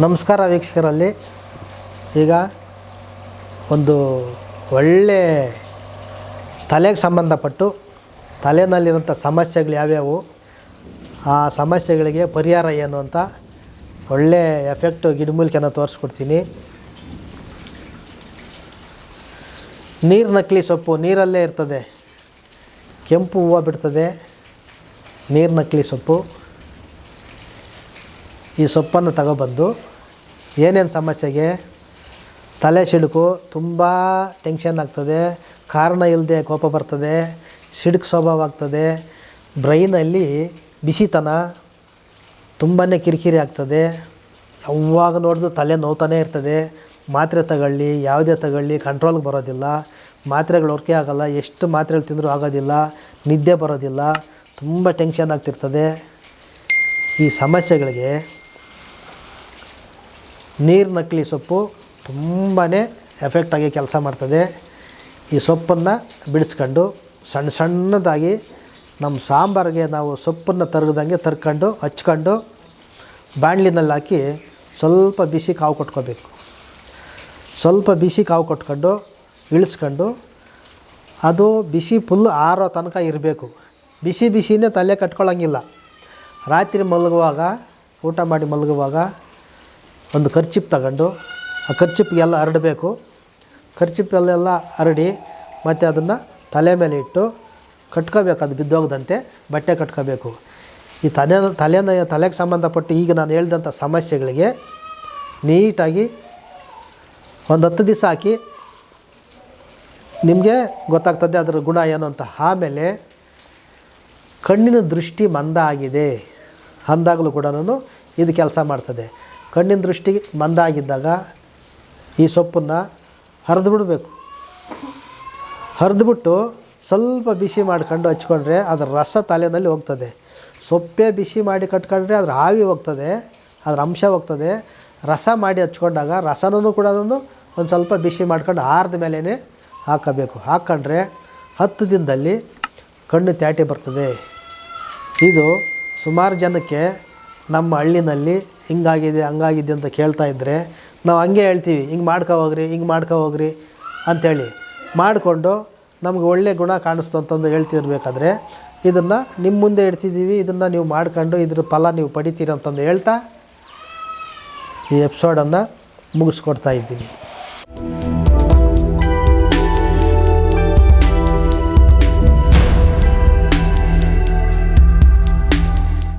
ನಮಸ್ಕಾರ ವೀಕ್ಷಕರಲ್ಲಿ. ಈಗ ಒಂದು ಒಳ್ಳೆ ತಲೆಗೆ ಸಂಬಂಧಪಟ್ಟು ತಲೆಯಲ್ಲಿರುವಂಥ ಸಮಸ್ಯೆಗಳು ಯಾವ್ಯಾವು, ಆ ಸಮಸ್ಯೆಗಳಿಗೆ ಪರಿಹಾರ ಏನು ಅಂತ ಒಳ್ಳೆ ಎಫೆಕ್ಟು ಗಿಡಮೂಲಿಕೆನ ತೋರಿಸ್ಕೊಡ್ತೀನಿ. ನೀರು ನಕಲಿ ಸೊಪ್ಪು, ನೀರಲ್ಲೇ ಇರ್ತದೆ. ಕೆಂಪು ಹೂವು ಬಿಡ್ತದೆ. ನೀರು ನಕಲಿ ಸೊಪ್ಪು. ಈ ಸೊಪ್ಪನ್ನು ತಗೊಬಂದು ಏನೇನು ಸಮಸ್ಯೆಗೆ ತಲೆ ಸಿಡುಕು ತುಂಬ ಟೆನ್ಷನ್ ಆಗ್ತದೆ, ಕಾರಣ ಇಲ್ಲದೆ ಕೋಪ ಬರ್ತದೆ, ಸಿಡುಕು ಸ್ವಭಾವ ಆಗ್ತದೆ, ಬ್ರೈನಲ್ಲಿ ಬಿಸಿತನ ತುಂಬಾ ಕಿರಿಕಿರಿ ಆಗ್ತದೆ, ಯಾವಾಗ ನೋಡಿದ್ರು ತಲೆ ನೋವ್ತಾನೇ ಇರ್ತದೆ, ಮಾತ್ರೆ ತಗೊಳ್ಳಿ, ಯಾವುದೇ ತಗೊಳ್ಳಿ ಕಂಟ್ರೋಲ್ಗೆ ಬರೋದಿಲ್ಲ, ಮಾತ್ರೆಗಳು ವರ್ಕೆ ಆಗೋಲ್ಲ, ಎಷ್ಟು ಮಾತ್ರೆಗಳು ತಿಂದರೂ ಆಗೋದಿಲ್ಲ, ನಿದ್ದೆ ಬರೋದಿಲ್ಲ, ತುಂಬ ಟೆನ್ಷನ್ ಆಗ್ತಿರ್ತದೆ. ಈ ಸಮಸ್ಯೆಗಳಿಗೆ ನೀರು ನಕಲಿ ಸೊಪ್ಪು ತುಂಬಾ ಎಫೆಕ್ಟಾಗಿ ಕೆಲಸ ಮಾಡ್ತದೆ. ಈ ಸೊಪ್ಪನ್ನು ಬಿಡಿಸ್ಕೊಂಡು ಸಣ್ಣ ಸಣ್ಣದಾಗಿ ನಮ್ಮ ಸಾಂಬಾರಿಗೆ ನಾವು ಸೊಪ್ಪನ್ನು ತರಗದಂಗೆ ತರ್ಕೊಂಡು, ಹಚ್ಕೊಂಡು ಬಾಣಲಿನಲ್ಲಿ ಹಾಕಿ ಸ್ವಲ್ಪ ಬಿಸಿ ಕಾವು ಕೊಟ್ಕೋಬೇಕು. ಸ್ವಲ್ಪ ಬಿಸಿ ಕಾವು ಕೊಟ್ಕೊಂಡು ಇಳಿಸ್ಕೊಂಡು ಅದು ಬಿಸಿ ಫುಲ್ ಆರೋ ತನಕ ಇರಬೇಕು. ಬಿಸಿ ಬಿಸಿನೇ ತಲೆ ಕಟ್ಕೊಳ್ಳೋಂಗಿಲ್ಲ ರಾತ್ರಿ ಮಲಗುವಾಗ, ಊಟ ಮಾಡಿ ಮಲಗುವಾಗ ಒಂದು ಕರ್ಚಿಪ್ ತಗೊಂಡು, ಆ ಖರ್ಚಿಪ್ಗೆಲ್ಲ ಹರಡಬೇಕು. ಕರ್ಚಿಪ್ಪಲ್ಲೆಲ್ಲ ಹರಡಿ, ಮತ್ತು ಅದನ್ನು ತಲೆ ಮೇಲೆ ಇಟ್ಟು ಕಟ್ಕೋಬೇಕು. ಅದು ಬಿದ್ದೋಗದಂತೆ ಬಟ್ಟೆ ಕಟ್ಕೋಬೇಕು. ಈ ತಲೆ, ತಲೆನ, ತಲೆಗೆ ಸಂಬಂಧಪಟ್ಟು ಈಗ ನಾನು ಹೇಳಿದಂಥ ಸಮಸ್ಯೆಗಳಿಗೆ ನೀಟಾಗಿ ಒಂದು ಹತ್ತು ದಿವಸ ಹಾಕಿ ನಿಮಗೆ ಗೊತ್ತಾಗ್ತದೆ ಅದರ ಗುಣ ಏನು ಅಂತ. ಆಮೇಲೆ ಕಣ್ಣಿನ ದೃಷ್ಟಿ ಮಂದ ಆಗಿದೆ. ಅಂದಾಗಲೂ ಕೂಡ ಇದು ಕೆಲಸ ಮಾಡ್ತದೆ. ಕಣ್ಣಿನ ದೃಷ್ಟಿಗೆ ಮಂದಾಗಿದ್ದಾಗ ಈ ಸೊಪ್ಪನ್ನು ಹರಿದು ಬಿಡಬೇಕು. ಹರಿದ್ಬಿಟ್ಟು ಸ್ವಲ್ಪ ಬಿಸಿ ಮಾಡ್ಕೊಂಡು ಹಚ್ಕೊಂಡ್ರೆ ಅದರ ರಸ ತಲೆಯಲ್ಲಿ ಹೋಗ್ತದೆ. ಸೊಪ್ಪೆ ಬಿಸಿ ಮಾಡಿ ಕಟ್ಕೊಂಡ್ರೆ ಅದ್ರ ಆವಿ ಹೋಗ್ತದೆ, ಅದರ ಅಂಶ ಹೋಗ್ತದೆ. ರಸ ಮಾಡಿ ಹಚ್ಕೊಂಡಾಗ ರಸನೂ ಕೂಡ ಒಂದು ಸ್ವಲ್ಪ ಬಿಸಿ ಮಾಡ್ಕೊಂಡು ಆರ್ದ ಮೇಲೇ ಹಾಕಬೇಕು. ಹಾಕ್ಕೊಂಡ್ರೆ ಹತ್ತು ದಿನದಲ್ಲಿ ಕಣ್ಣು ತ್ಯಾಟಿ ಬರ್ತದೆ. ಇದು ಸುಮಾರು ಜನಕ್ಕೆ ನಮ್ಮ ಹಳ್ಳಿನಲ್ಲಿ ಹಿಂಗಾಗಿದೆ, ಹಂಗಾಗಿದೆ ಅಂತ ಕೇಳ್ತಾ ಇದ್ದರೆ ನಾವು ಹಂಗೆ ಹೇಳ್ತೀವಿ, ಹಿಂಗೆ ಮಾಡ್ಕೊ ಹೋಗ್ರಿ, ಹಿಂಗೆ ಮಾಡ್ಕೊ ಹೋಗ್ರಿ ಅಂಥೇಳಿ ಮಾಡಿಕೊಂಡು ನಮ್ಗೆ ಒಳ್ಳೆ ಗುಣ ಕಾಣಿಸ್ತು ಅಂತಂದು ಹೇಳ್ತಿರ್ಬೇಕಾದ್ರೆ ಇದನ್ನು ನಿಮ್ಮ ಮುಂದೆ ಇಡ್ತಿದ್ದೀವಿ ಇದನ್ನು ನೀವು ಮಾಡ್ಕೊಂಡು ಇದ್ರ ಫಲ ನೀವು ಪಡಿತೀರಿ ಅಂತಂದು ಹೇಳ್ತಾ ಈ ಎಪಿಸೋಡನ್ನು ಮುಗಿಸ್ಕೊಡ್ತಾ ಇದ್ದೀನಿ.